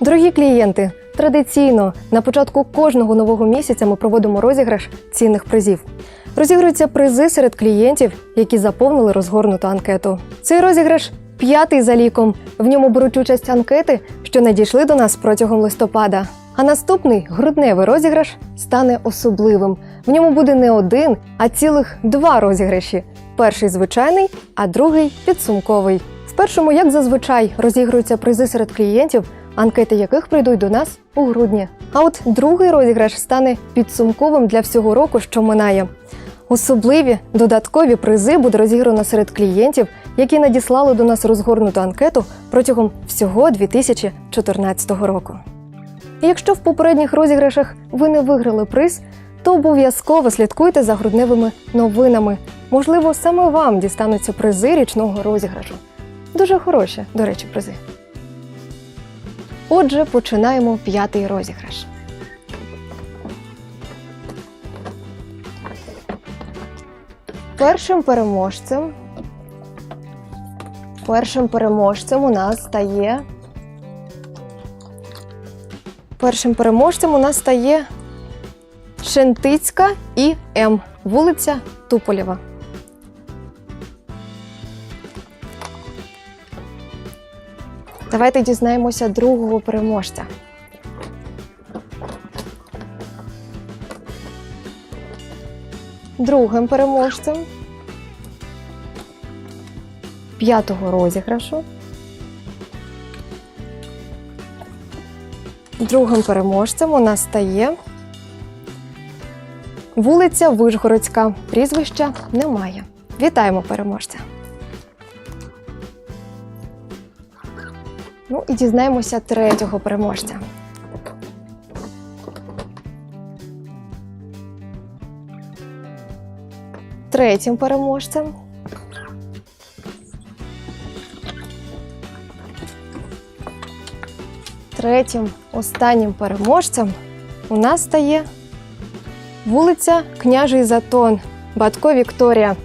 Дорогі клієнти, традиційно на початку кожного нового місяця ми проводимо розіграш цінних призів. Розігруються призи серед клієнтів, які заповнили розгорнуту анкету. Цей розіграш п'ятий за ліком. В ньому беруть участь анкети, що надійшли до нас протягом листопада. А наступний грудневий розіграш стане особливим. В ньому буде не один, а цілих два розіграші: перший звичайний, а другий підсумковий. В першому, як зазвичай, розігруються призи серед клієнтів, анкети яких прийдуть до нас у грудні. А от другий розіграш стане підсумковим для всього року, що минає. Особливі додаткові призи буде розіграно серед клієнтів, які надіслали до нас розгорнуту анкету протягом всього 2014 року. І якщо в попередніх розіграшах ви не виграли приз, то обов'язково слідкуйте за грудневими новинами. Можливо, саме вам дістануться призи річного розіграшу. Дуже хороші, до речі, призи. Отже, починаємо п'ятий розіграш. Першим переможцем. Першим переможцем у нас стає. Першим переможцем у нас стає Шентицька і М. Вулиця Туполєва. Давайте дізнаємося другого переможця. Другим переможцем п'ятого розіграшу. Другим переможцем у нас стає вулиця Вишгородська. Прізвища немає. Вітаємо переможця. Ну і дізнаємося третього переможця. Третім переможцем. Третім останнім переможцем у нас стає вулиця Княжий Затон, Батько Вікторія.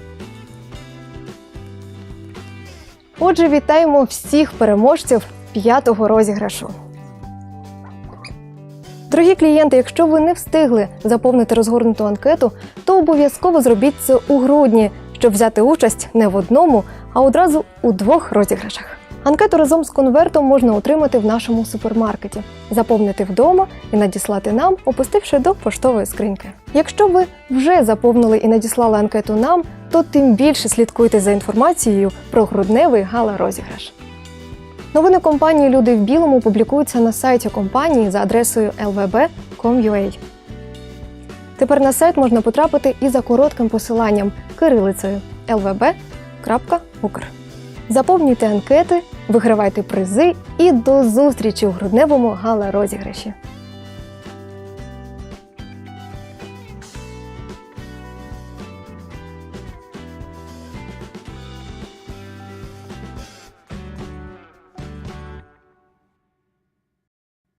Отже, вітаємо всіх переможців п'ятого розіграшу. Дорогі клієнти, якщо ви не встигли заповнити розгорнуту анкету, то обов'язково зробіть це у грудні, щоб взяти участь не в одному, а одразу у двох розіграшах. Анкету разом з конвертом можна отримати в нашому супермаркеті, заповнити вдома і надіслати нам, опустивши до поштової скриньки. Якщо ви вже заповнили і надіслали анкету нам, то тим більше слідкуйте за інформацією про грудневий гала-розіграш. Новини компанії Люди в білому публікуються на сайті компанії за адресою lvb.com.ua. Тепер на сайт можна потрапити і за коротким посиланням кирилицею lvb.ukr. Заповнюйте анкети, вигравайте призи і до зустрічі у грудневому гала-розіграші.